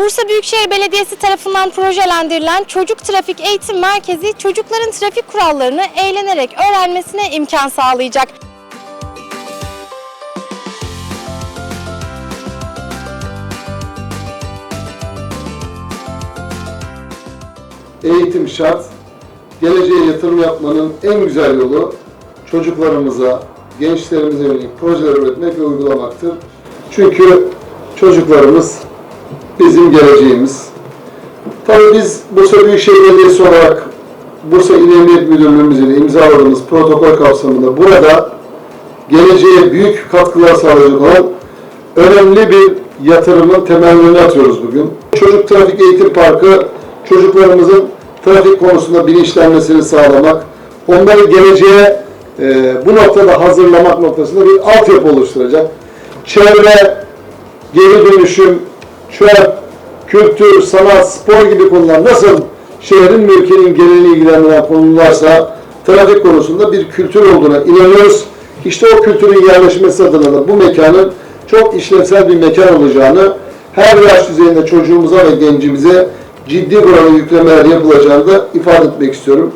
Büyükşehir Belediyesi tarafından projelendirilen Çocuk Trafik Eğitim Merkezi çocukların trafik kurallarını eğlenerek öğrenmesine imkan sağlayacak. Eğitim şart. Geleceğe yatırım yapmanın en güzel yolu çocuklarımıza, gençlerimize yönelik projeler üretmek ve uygulamaktır. Çünkü çocuklarımız bizim geleceğimiz. Tabii biz Bursa Büyükşehir Belediyesi olarak Bursa İl Emniyet Müdürlüğümüzün imzaladığımız protokol kapsamında burada geleceğe büyük katkılar sağlayacak olan önemli bir yatırımın temellerini atıyoruz bugün. Çocuk Trafik Eğitim Parkı çocuklarımızın trafik konusunda bilinçlenmesini sağlamak, onları geleceğe e, bu noktada hazırlamak noktasında bir altyapı oluşturacak. Çevre, geri dönüşüm, çöp, kültür, sanat, spor gibi konular nasıl şehrin mülkinin genelini ilgilendiren konularsa trafik konusunda bir kültür olduğuna inanıyoruz. İşte o kültürün yerleşmesi adına da bu mekanın çok işlevsel bir mekan olacağını, her yaş düzeyinde çocuğumuza ve gencimize ciddi oranlı yüklemeler yapılacağını da ifade etmek istiyorum.